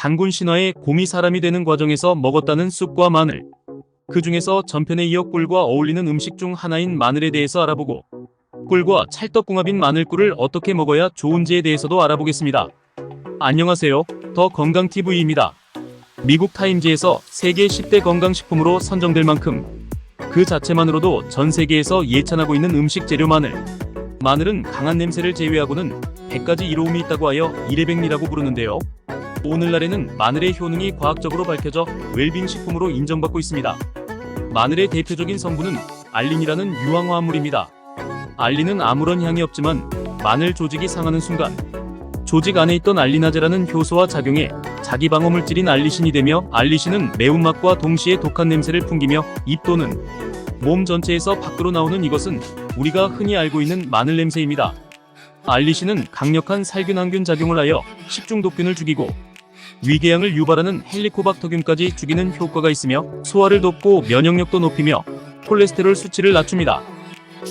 단군 신화의 곰이 사람이 되는 과정에서 먹었다는 쑥과 마늘. 그 중에서 전편에 이어 꿀과 어울리는 음식 중 하나인 마늘에 대해서 알아보고 꿀과 찰떡궁합인 마늘꿀을 어떻게 먹어야 좋은지에 대해서도 알아보겠습니다. 안녕하세요. 더 건강TV입니다. 미국 타임즈에서 세계 10대 건강식품으로 선정될 만큼 그 자체만으로도 전 세계에서 예찬하고 있는 음식 재료 마늘. 마늘은 강한 냄새를 제외하고는 100가지 이로움이 있다고 하여 이레백리라고 부르는데요. 오늘날에는 마늘의 효능이 과학적으로 밝혀져 웰빙 식품으로 인정받고 있습니다. 마늘의 대표적인 성분은 알린이라는 유황화합물입니다. 알린은 아무런 향이 없지만 마늘 조직이 상하는 순간 조직 안에 있던 알리나제라는 효소와 작용해 자기 방어 물질인 알리신이 되며 알리신은 매운맛과 동시에 독한 냄새를 풍기며 입 또는 몸 전체에서 밖으로 나오는 이것은 우리가 흔히 알고 있는 마늘 냄새입니다. 알리신은 강력한 살균 항균 작용을 하여 식중 독균을 죽이고 위궤양을 유발하는 헬리코박터균까지 죽이는 효과가 있으며 소화를 돕고 면역력도 높이며 콜레스테롤 수치를 낮춥니다.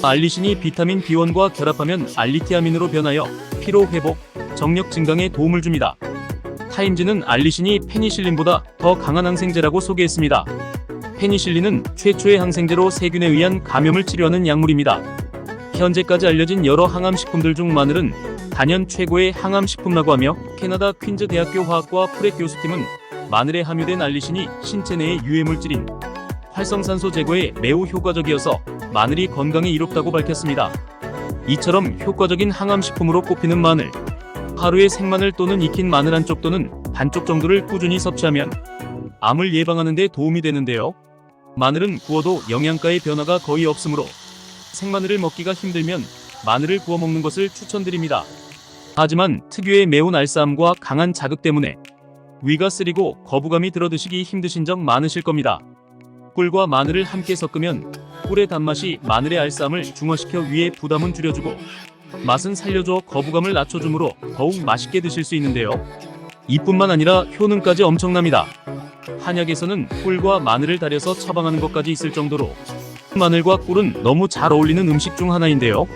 알리신이 비타민 B1과 결합하면 알리티아민으로 변하여 피로 회복, 정력 증강에 도움을 줍니다. 타임즈는 알리신이 페니실린보다 더 강한 항생제라고 소개했습니다. 페니실린은 최초의 항생제로 세균에 의한 감염을 치료하는 약물입니다. 현재까지 알려진 여러 항암식품들 중 마늘은 단연 최고의 항암식품이라고 하며 캐나다 퀸즈 대학교 화학과 프렉 교수팀은 마늘에 함유된 알리신이 신체 내의 유해물질인 활성산소 제거에 매우 효과적이어서 마늘이 건강에 이롭다고 밝혔습니다. 이처럼 효과적인 항암식품으로 꼽히는 마늘. 하루에 생마늘 또는 익힌 마늘 한 쪽 또는 반쪽 정도를 꾸준히 섭취하면 암을 예방하는 데 도움이 되는데요. 마늘은 구워도 영양가의 변화가 거의 없으므로 생마늘을 먹기가 힘들면 마늘을 구워 먹는 것을 추천드립니다. 하지만 특유의 매운 알싸함과 강한 자극 때문에 위가 쓰리고 거부감이 들어 드시기 힘드신 적 많으실 겁니다. 꿀과 마늘을 함께 섞으면 꿀의 단맛이 마늘의 알싸함을 중화시켜 위의 부담은 줄여주고 맛은 살려줘 거부감을 낮춰주므로 더욱 맛있게 드실 수 있는데요. 이뿐만 아니라 효능까지 엄청납니다. 한약에서는 꿀과 마늘을 달여서 처방하는 것까지 있을 정도로 마늘과 꿀은 너무 잘 어울리는 음식 중 하나인데요.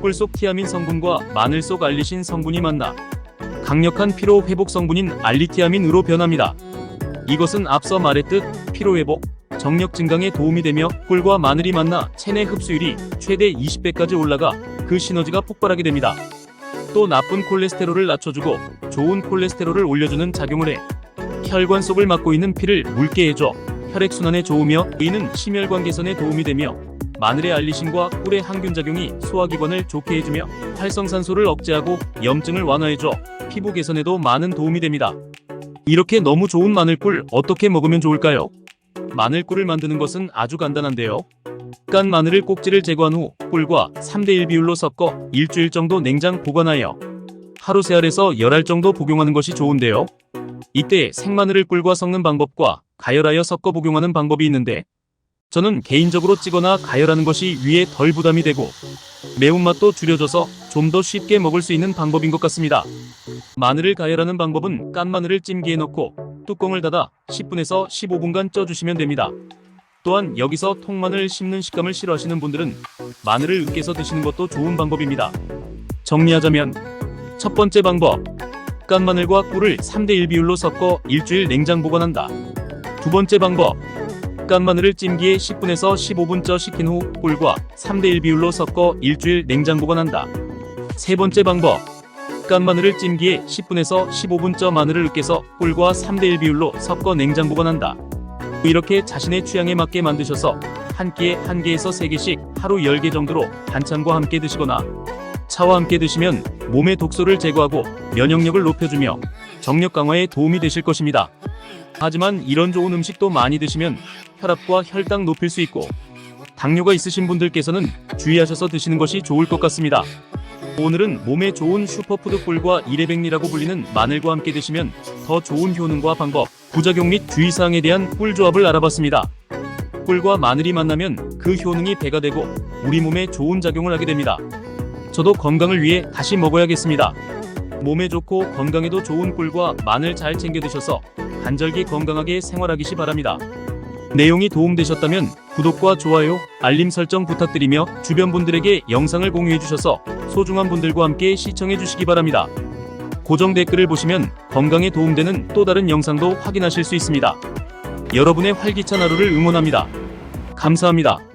꿀 속 티아민 성분과 마늘 속 알리신 성분이 만나 강력한 피로 회복 성분인 알리티아민으로 변합니다. 이것은 앞서 말했듯 피로 회복, 정력 증강에 도움이 되며 꿀과 마늘이 만나 체내 흡수율이 최대 20배까지 올라가 그 시너지가 폭발하게 됩니다. 또 나쁜 콜레스테롤을 낮춰주고 좋은 콜레스테롤을 올려주는 작용을 해 혈관 속을 막고 있는 피를 묽게 해줘 혈액순환에 좋으며 이는 심혈관 개선에 도움이 되며 마늘의 알리신과 꿀의 항균 작용이 소화기관을 좋게 해주며 활성산소를 억제하고 염증을 완화해줘 피부 개선에도 많은 도움이 됩니다. 이렇게 너무 좋은 마늘꿀 어떻게 먹으면 좋을까요? 마늘꿀을 만드는 것은 아주 간단한데요. 깐 마늘을 꼭지를 제거한 후 꿀과 3대1 비율로 섞어 일주일 정도 냉장 보관하여 하루 세 알에서 열알 정도 복용하는 것이 좋은데요. 이때 생마늘을 꿀과 섞는 방법과 가열하여 섞어 복용하는 방법이 있는데 저는 개인적으로 찌거나 가열하는 것이 위에 덜 부담이 되고 매운맛도 줄여줘서 좀 더 쉽게 먹을 수 있는 방법인 것 같습니다. 마늘을 가열하는 방법은 깐 마늘을 찜기에 넣고 뚜껑을 닫아 10분에서 15분간 쪄주시면 됩니다. 또한 여기서 통마늘 씹는 식감을 싫어하시는 분들은 마늘을 으깨서 드시는 것도 좋은 방법입니다. 정리하자면 첫 번째 방법 깐 마늘과 꿀을 3대1 비율로 섞어 일주일 냉장 보관한다. 두 번째 방법 깐 마늘을 찜기에 10분에서 15분 쪄 식힌 후 꿀과 3대1 비율로 섞어 일주일 냉장 보관한다. 세 번째 방법 깐 마늘을 찜기에 10분에서 15분 쪄 마늘을 으깨서 꿀과 3대1 비율로 섞어 냉장 보관한다. 이렇게 자신의 취향에 맞게 만드셔서 한 끼에 한 개에서 세 개씩 하루 10개 정도로 반찬과 함께 드시거나 차와 함께 드시면 몸의 독소를 제거하고 면역력을 높여주며 정력 강화에 도움이 되실 것입니다. 하지만 이런 좋은 음식도 많이 드시면 혈압과 혈당 높일 수 있고 당뇨가 있으신 분들께서는 주의하셔서 드시는 것이 좋을 것 같습니다. 오늘은 몸에 좋은 슈퍼푸드 꿀과 이레백리라고 불리는 마늘과 함께 드시면 더 좋은 효능과 방법, 부작용 및 주의사항에 대한 꿀 조합을 알아봤습니다. 꿀과 마늘이 만나면 그 효능이 배가 되고 우리 몸에 좋은 작용을 하게 됩니다. 저도 건강을 위해 다시 먹어야겠습니다. 몸에 좋고 건강에도 좋은 꿀과 마늘 잘 챙겨 드셔서 간절기 건강하게 생활하기시 바랍니다. 내용이 도움되셨다면 구독과 좋아요, 알림 설정 부탁드리며 주변 분들에게 영상을 공유해 주셔서 소중한 분들과 함께 시청해 주시기 바랍니다. 고정 댓글을 보시면 건강에 도움되는 또 다른 영상도 확인하실 수 있습니다. 여러분의 활기찬 하루를 응원합니다. 감사합니다.